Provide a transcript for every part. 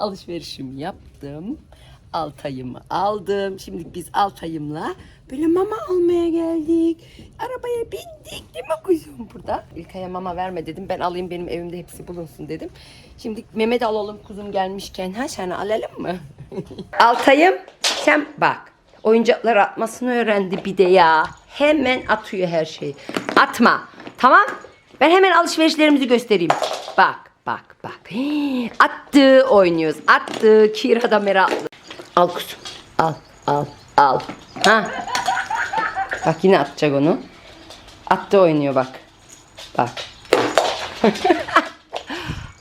Alışverişimi yaptım. Altayımı aldım. Şimdi biz Altayım'la böyle mama almaya geldik. Arabaya bindik değil mi kuzum burada? İlkay'a mama verme dedim. Ben alayım benim evimde hepsi bulunsun dedim. Şimdi Mehmet alalım kuzum gelmişken. Ha sen alalım mı? Altayım sen bak. Oyuncaklar atmasını öğrendi bir de ya. Hemen atıyor her şeyi. Atma. Tamam. Ben hemen alışverişlerimizi göstereyim. Bak bak bak. Attı oynuyoruz. Attı. Kira da meraklı. Al kuzum. Al al al. Ha. Bak yine atacak onu. Attı oynuyor bak. Bak.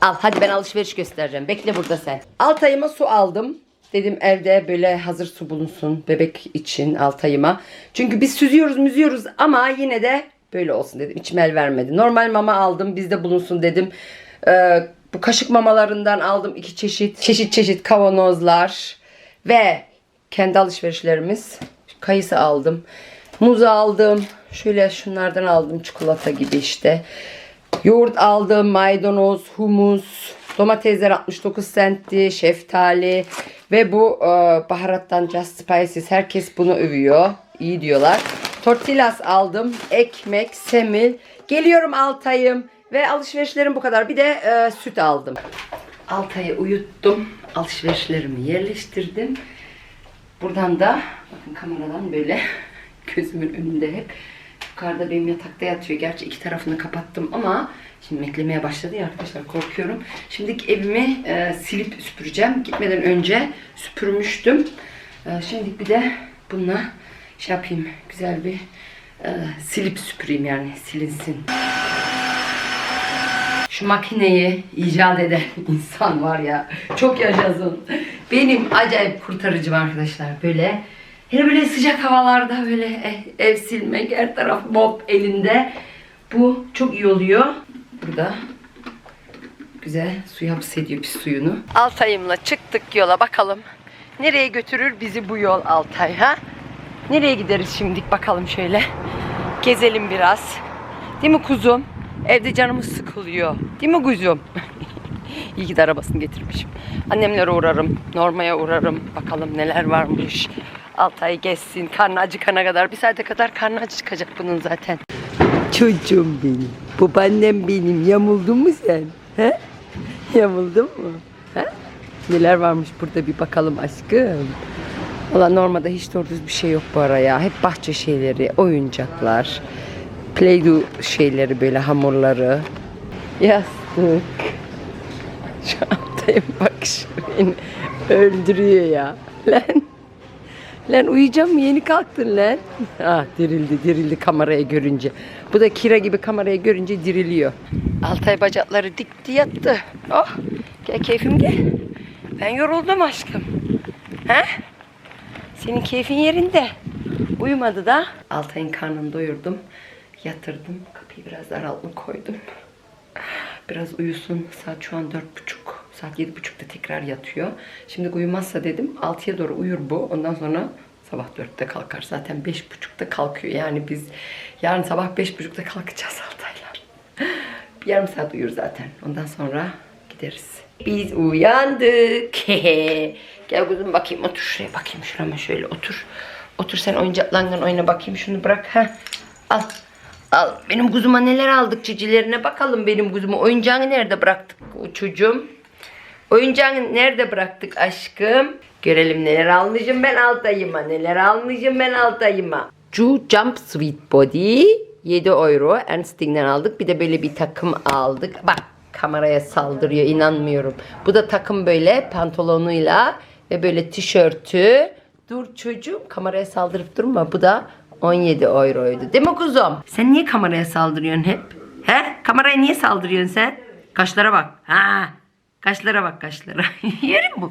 Al hadi ben alışveriş göstereceğim. Bekle burada sen. Altayıma su aldım. Dedim evde böyle hazır su bulunsun bebek için Altayıma. Çünkü biz süzüyoruz müzüyoruz ama yine de böyle olsun dedim. İçim el vermedi. Normal mama aldım bizde bulunsun dedim. Ee, bu kaşık mamalarından aldım iki çeşit. Çeşit çeşit kavanozlar. Ve kendi alışverişlerimiz. Kayısı aldım. Muz aldım. Şöyle şunlardan aldım çikolata gibi işte. Yoğurt aldım, maydanoz, humus, domatesler 69 centti, şeftali ve bu e, baharattan Just Spices. Herkes bunu övüyor. İyi diyorlar. Tortillas aldım, ekmek, semil. Geliyorum Altay'ım ve alışverişlerim bu kadar. Bir de e, süt aldım. Altay'ı uyuttum. Alışverişlerimi yerleştirdim. Buradan da bakın kameradan böyle gözümün önünde hep yukarıda benim yatakta yatıyor. Gerçi iki tarafını kapattım ama şimdi beklemeye başladı ya arkadaşlar korkuyorum. Şimdi evimi e, silip süpüreceğim. Gitmeden önce süpürmüştüm. E, şimdi bir de bununla şey yapayım güzel bir e, silip süpüreyim yani silinsin. Şu makineyi icat eden insan var ya. Çok yaşasın. Benim acayip kurtarıcım arkadaşlar. Böyle hele böyle sıcak havalarda böyle ev, ev silmek her taraf mop elinde. Bu çok iyi oluyor. Burada güzel su hapsediyor pis suyunu. Altay'ımla çıktık yola bakalım. Nereye götürür bizi bu yol Altay ha? Nereye gideriz şimdi bakalım şöyle. Gezelim biraz. Değil mi kuzum? Evde canımız sıkılıyor. Değil mi kuzum? İyi ki de arabasını getirmişim. Annemlere uğrarım. Normaya uğrarım. Bakalım neler varmış. Altay gezsin. Karnı acıkana kadar. Bir saate kadar karnı acıkacak bunun zaten. Çocuğum benim. Babaannem benim. Yamuldun mu sen? He? Yamuldun mu? He? Neler varmış burada bir bakalım aşkım. Valla normalde hiç doğru bir şey yok bu ara ya. Hep bahçe şeyleri, oyuncaklar. Play-Doh şeyleri böyle hamurları. Yastık. Şu andayım bak şu beni öldürüyor ya. Lan. Lan uyuyacağım mı? Yeni kalktın lan. Ah dirildi dirildi kamerayı görünce. Bu da kira gibi kamerayı görünce diriliyor. Altay bacakları dikti yattı. Oh gel keyfim gel. Ben yoruldum aşkım. He? Senin keyfin yerinde. Uyumadı da. Altay'ın karnını doyurdum. Yatırdım. Kapıyı biraz araltma koydum. Biraz uyusun. Saat şu an dört buçuk. Saat yedi buçukta tekrar yatıyor. Şimdi uyumazsa dedim. Altıya doğru uyur bu. Ondan sonra sabah dörtte kalkar. Zaten beş buçukta kalkıyor. Yani biz yarın sabah beş buçukta kalkacağız Altay'la. Bir yarım saat uyur zaten. Ondan sonra gideriz. Biz uyandık. Gel kuzum bakayım otur şuraya bakayım şurama şöyle otur. Otur sen oyuncaklarından oyna bakayım şunu bırak. ha. Al. Al. Benim kuzuma neler aldık cicilerine bakalım benim kuzuma. Oyuncağını nerede bıraktık çocuğum? Oyuncağını nerede bıraktık aşkım? Görelim neler almışım ben Altay'ıma. Neler almışım ben Altay'ıma. Ju Jump Sweet Body 7 euro. Ernst'den aldık. Bir de böyle bir takım aldık. Bak kameraya saldırıyor inanmıyorum. Bu da takım böyle pantolonuyla ve böyle tişörtü. Dur çocuğum kameraya saldırıp durma. Bu da 17 euroydu. Değil mi kuzum? Sen niye kameraya saldırıyorsun hep? He? Kameraya niye saldırıyorsun sen? Kaşlara bak. Ha? Kaşlara bak kaşlara. Yerim bu.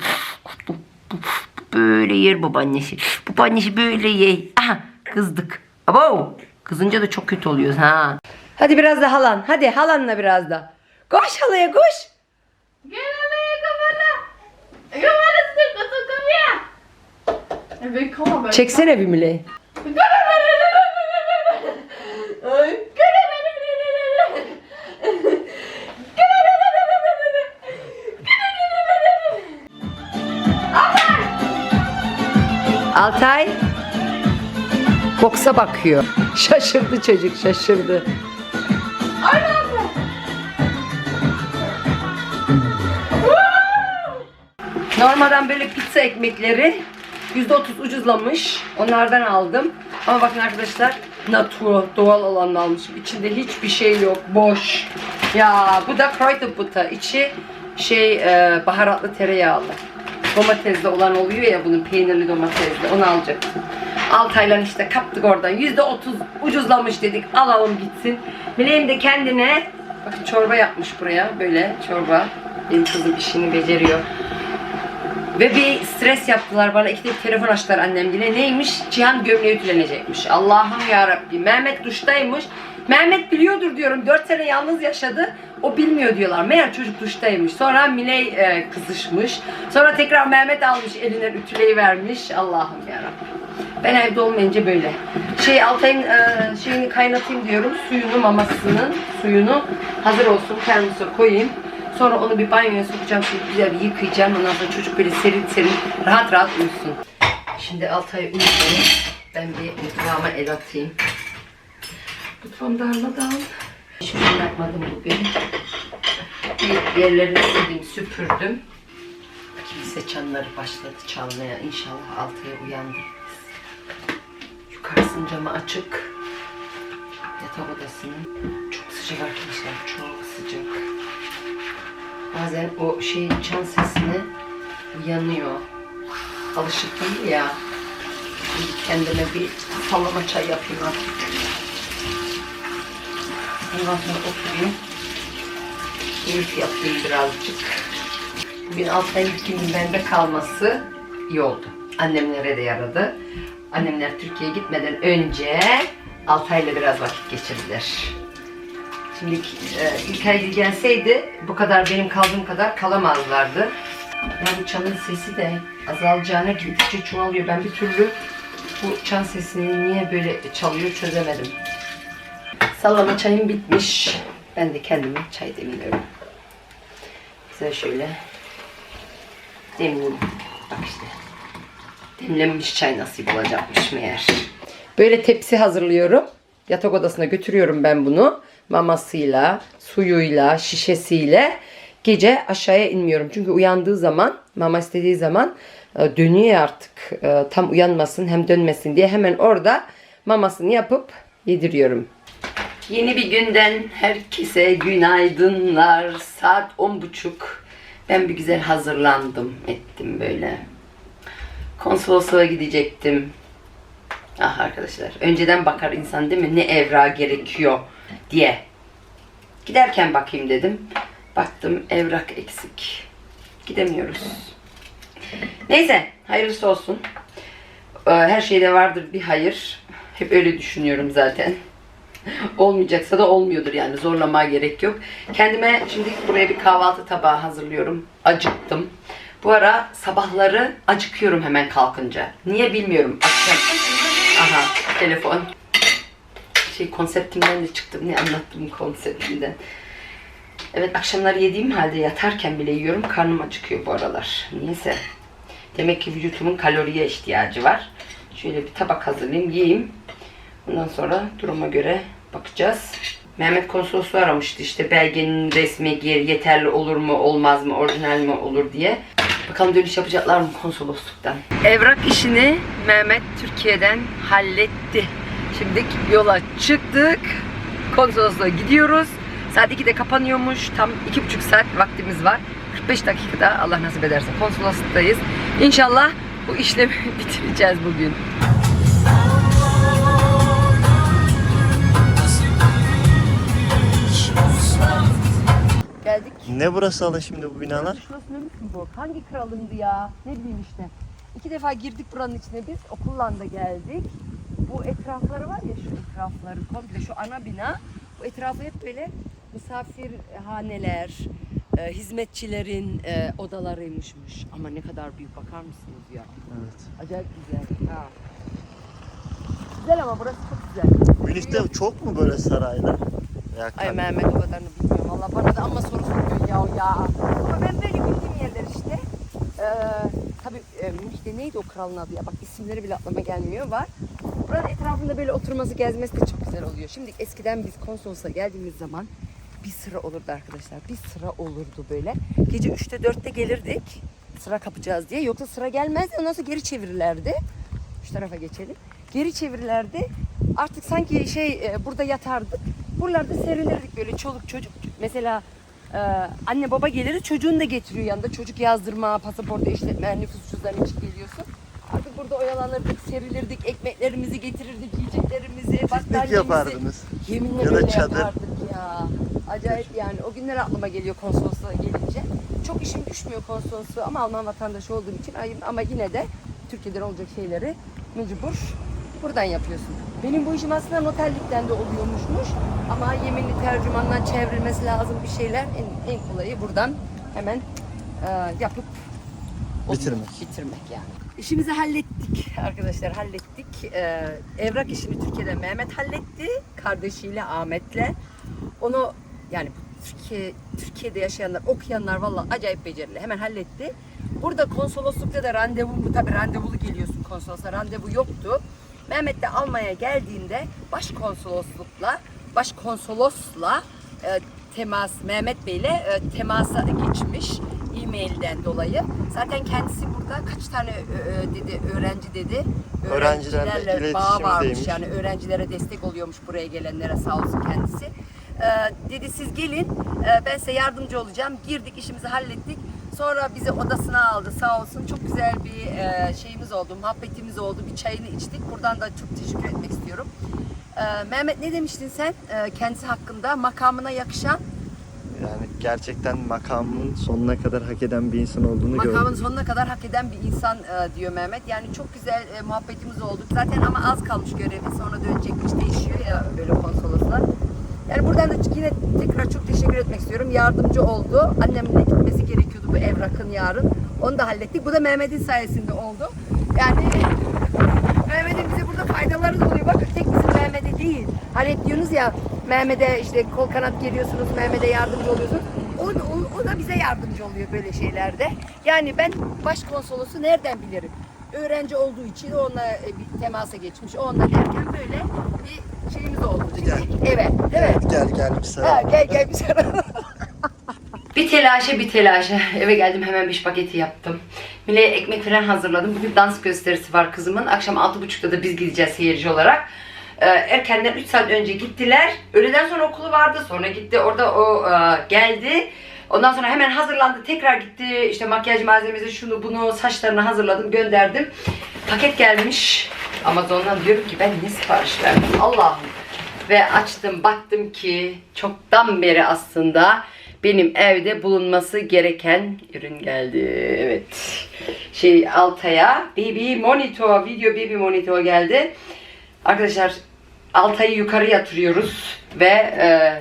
Böyle yer babaannesi. Babaannesi böyle ye. Aha kızdık. Abo. Kızınca da çok kötü oluyoruz ha. Hadi biraz da halan. Hadi halanla biraz da. Koş halaya koş. Gel alaya kafana. Kafana sık otur kapıya. Çeksene bir mile. Ay. Altay boksa bakıyor. Şaşırdı çocuk şaşırdı. Normalden böyle pizza ekmekleri %30 ucuzlamış. Onlardan aldım. Ama bakın arkadaşlar natural, doğal olanını almışım. İçinde hiçbir şey yok. Boş. Ya bu da Kräuterbutter. İçi şey e, baharatlı tereyağlı. Domatesli olan oluyor ya bunun peynirli domatesli. Onu alacaktım. Altaylan işte kaptık oradan. %30 ucuzlamış dedik. Alalım gitsin. Meleğim de kendine bakın çorba yapmış buraya. Böyle çorba. Benim kızım işini beceriyor. Ve bir stres yaptılar bana. İki bir telefon açtılar annem yine. Neymiş? Cihan gömleği ütülenecekmiş. Allah'ım ya Rabbi. Mehmet duştaymış. Mehmet biliyordur diyorum. 4 sene yalnız yaşadı. O bilmiyor diyorlar. Meğer çocuk duştaymış. Sonra Miley e, kızışmış. Sonra tekrar Mehmet almış eline ütüleyi vermiş. Allah'ım ya. Ben evde olmayınca böyle. Şey Altay'ın e, şeyini kaynatayım diyorum. Suyunu mamasının suyunu hazır olsun. Termosa koyayım. Sonra onu bir banyoya sokacağım. Şimdi güzel bir yıkayacağım. Ondan sonra çocuk böyle serin serin rahat rahat uyusun. Şimdi Altay uyusun. Ben bir mutfağıma el atayım. Mutfağım darmadan. Hiçbir şey yapmadım bugün. Bir yerlerini sildim, süpürdüm. Kilise çanları başladı çalmaya. İnşallah Altay'ı uyandırırız. Yukarısının camı açık. Yatak odasının. Çok sıcak arkadaşlar. Çok sıcak. Bazen o şeyin çan sesine uyanıyor. Alışık değil ya. Kendime bir sallama çay yapayım artık. Sonra oturayım. Keyif yapayım birazcık. Bugün Altay'ın ilk günün bende kalması iyi oldu. Annemlere de yaradı. Annemler Türkiye'ye gitmeden önce Altay'la biraz vakit geçirdiler. Şimdi e, ilk ay gelseydi bu kadar benim kaldığım kadar kalamazlardı. Ya bu çanın sesi de azalacağına gittikçe çoğalıyor. Ben bir türlü bu çan sesini niye böyle çalıyor çözemedim. Sallama çayım bitmiş. Ben de kendime çay demliyorum. Güzel şöyle demleyeyim. Bak işte. Demlenmiş çay nasip olacakmış meğer. Böyle tepsi hazırlıyorum. Yatak odasına götürüyorum ben bunu. Mamasıyla, suyuyla, şişesiyle. Gece aşağıya inmiyorum. Çünkü uyandığı zaman, mama istediği zaman e, dönüyor artık. E, Tam uyanmasın hem dönmesin diye hemen orada mamasını yapıp yediriyorum. Yeni bir günden herkese günaydınlar. Saat on buçuk. Ben bir güzel hazırlandım ettim böyle. Konsolosluğa gidecektim. Ah arkadaşlar önceden bakar insan değil mi ne evrağı gerekiyor diye. Giderken bakayım dedim. Baktım evrak eksik. Gidemiyoruz. Neyse hayırlısı olsun. Ee, Her şeyde vardır bir hayır. Hep öyle düşünüyorum zaten. Olmayacaksa da olmuyordur yani zorlamaya gerek yok. Kendime şimdi buraya bir kahvaltı tabağı hazırlıyorum. Acıktım. Bu ara sabahları acıkıyorum hemen kalkınca. Niye bilmiyorum. Akşam. Aha telefon. Şey konseptimden de çıktım. Ne anlattım konseptimden. Evet akşamları yediğim halde yatarken bile yiyorum. Karnım acıkıyor bu aralar. Niyeyse. Demek ki vücutumun kaloriye ihtiyacı var. Şöyle bir tabak hazırlayayım, yiyeyim. Ondan sonra duruma göre bakacağız. Mehmet konsolosluğu aramıştı işte belgenin resmi yeterli olur mu olmaz mı orijinal mi olur diye. Bakalım dönüş yapacaklar mı konsolosluktan. Evrak işini Mehmet Türkiye'den halletti. Şimdi yola çıktık. Konsolosluğa gidiyoruz. Saat 2'de kapanıyormuş. Tam 2,5 saat vaktimiz var. 45 dakikada Allah nasip ederse konsolosluktayız. İnşallah bu işlemi bitireceğiz bugün. Geldik. Ne burası hala şimdi bu binalar? Şurası ne bu? Hangi kralındı ya? Ne bileyim işte. İki defa girdik buranın içine biz. Okulla da geldik. Bu etrafları var ya şu etrafları komple şu ana bina. Bu etrafı hep böyle misafirhaneler, e, hizmetçilerin e, odalarıymışmış. Ama ne kadar büyük bakar mısınız ya? Evet. Acayip güzel. Ha. Güzel ama burası çok güzel. Münih'te çok mu böyle saraylar? Veya Ay Mehmet o kadarını bilmiyorum. Allah bana da ama soru soruyor ya ya. Ama ben böyle bildiğim yerler işte. Ee, tabii e, Münih'te neydi o kralın adı ya? Bak isimleri bile aklıma gelmiyor. Var. Buranın etrafında böyle oturması, gezmesi de çok güzel oluyor. Şimdi eskiden biz konsolosa geldiğimiz zaman bir sıra olurdu arkadaşlar. Bir sıra olurdu böyle. Gece 3'te 4'te gelirdik. Sıra kapacağız diye. Yoksa sıra gelmezdi. Ondan sonra geri çevirirlerdi. Şu tarafa geçelim. Geri çevirirlerdi. Artık sanki şey e, burada yatardık. Buralarda serinirdik böyle çoluk çocuk. Mesela e, anne baba gelir çocuğunu da getiriyor yanında. Çocuk yazdırma, pasaportu işletme, nüfus cüzdanı için geliyorsun. Burada oyalanırdık, serilirdik, ekmeklerimizi getirirdik, yiyeceklerimizi, battaniyemizi. yapardınız. Yeminle Ya da böyle çadır. yapardık ya. Acayip yani. O günler aklıma geliyor konsolosluğa gelince. Çok işim düşmüyor konsolosluğa ama Alman vatandaşı olduğum için ayım ama yine de Türkiye'den olacak şeyleri mecbur buradan yapıyorsun. Benim bu işim aslında noterlikten de oluyormuşmuş ama yeminli tercümandan çevrilmesi lazım bir şeyler. En, en kolayı buradan hemen e, yapıp. Bitirmek. Bitirmek yani. İşimizi hallettik arkadaşlar hallettik. Ee, evrak işini Türkiye'de Mehmet halletti. Kardeşiyle Ahmet'le. Onu yani Türkiye, Türkiye'de yaşayanlar, okuyanlar valla acayip becerili. Hemen halletti. Burada konsoloslukta da randevu bu tabii randevulu geliyorsun konsolosla randevu yoktu. Mehmet de Almanya geldiğinde başkonsoloslukla, başkonsolosla e, temas Mehmet Bey'le e, temasa geçmiş e-mailden dolayı. Zaten kendisi burada kaç tane e, e, dedi öğrenci dedi. Öğrencilerle Öğrencilerle bağı varmış yani öğrencilere destek oluyormuş buraya gelenlere sağ olsun kendisi. E, dedi siz gelin e, ben size yardımcı olacağım. Girdik işimizi hallettik. Sonra bizi odasına aldı sağ olsun. Çok güzel bir e, şeyimiz oldu, muhabbetimiz oldu. Bir çayını içtik. Buradan da çok teşekkür etmek istiyorum. E, Mehmet ne demiştin sen e, kendisi hakkında makamına yakışan Yani gerçekten makamın sonuna kadar hak eden bir insan olduğunu Makamın gördüm. sonuna kadar hak eden bir insan e, diyor Mehmet. Yani çok güzel e, muhabbetimiz oldu. Zaten ama az kalmış görevi. Sonra dönecekmiş değişiyor ya böyle konsoloslar. Yani buradan da yine tekrar çok teşekkür etmek istiyorum. Yardımcı oldu. Annemin de gitmesi gerekiyordu bu evrakın yarın. Onu da hallettik. Bu da Mehmet'in sayesinde oldu. Yani Mehmet'in bize burada faydaları da oluyor. Bakın tek bizim Mehmet'e değil. Hani hep diyorsunuz ya Mehmet'e işte kol kanat geliyorsunuz, Mehmet'e yardımcı oluyorsunuz. O, o, o da bize yardımcı oluyor böyle şeylerde. Yani ben başkonsolosu nereden bilirim? Öğrenci olduğu için onunla e, bir temasa geçmiş. Onunla derken böyle bir şeyimiz oldu. Şimdi, evet, evet. Gel gel bir Ha, sarıl. gel gel bir sana. bir telaşa bir telaşa. Eve geldim hemen bir spagetti yaptım. Mile'ye ekmek falan hazırladım. Bugün dans gösterisi var kızımın. Akşam 6.30'da da biz gideceğiz seyirci olarak. Ee, erkenden 3 saat önce gittiler. Öğleden sonra okulu vardı. Sonra gitti orada o e, geldi. Ondan sonra hemen hazırlandı. Tekrar gitti. İşte makyaj malzemesi şunu bunu saçlarını hazırladım gönderdim. Paket gelmiş. Amazon'dan diyorum ki ben ne sipariş verdim Allah'ım. Ve açtım baktım ki çoktan beri aslında benim evde bulunması gereken ürün geldi. Evet. Şey Altay'a baby monitor, video baby monitor geldi. Arkadaşlar Altay'ı yukarı yatırıyoruz ve e,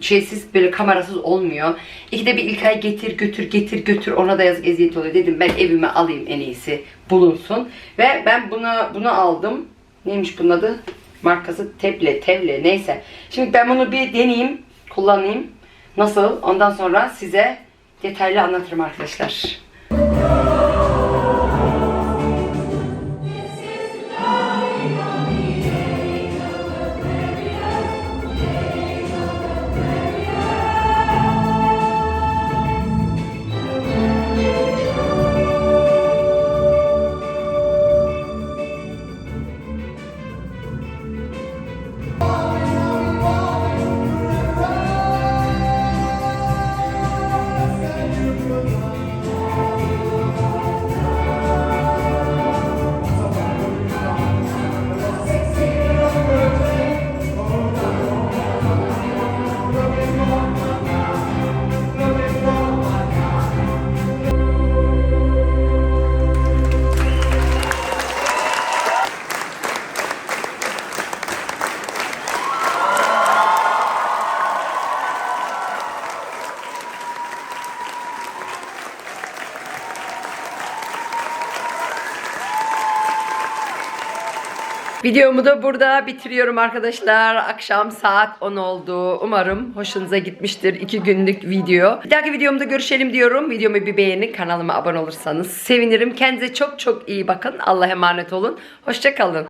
şeysiz böyle kamerasız olmuyor. İkide bir İlkay getir götür getir götür ona da yazık eziyet oluyor. Dedim ben evime alayım en iyisi bulunsun. Ve ben bunu bunu aldım. Neymiş bunun adı? Markası Teble, Tevle neyse. Şimdi ben bunu bir deneyeyim, kullanayım. Nasıl? Ondan sonra size detaylı anlatırım arkadaşlar. Videomu da burada bitiriyorum arkadaşlar. Akşam saat 10 oldu. Umarım hoşunuza gitmiştir 2 günlük video. Bir dahaki videomda görüşelim diyorum. Videomu bir beğenin. Kanalıma abone olursanız sevinirim. Kendinize çok çok iyi bakın. Allah'a emanet olun. Hoşçakalın.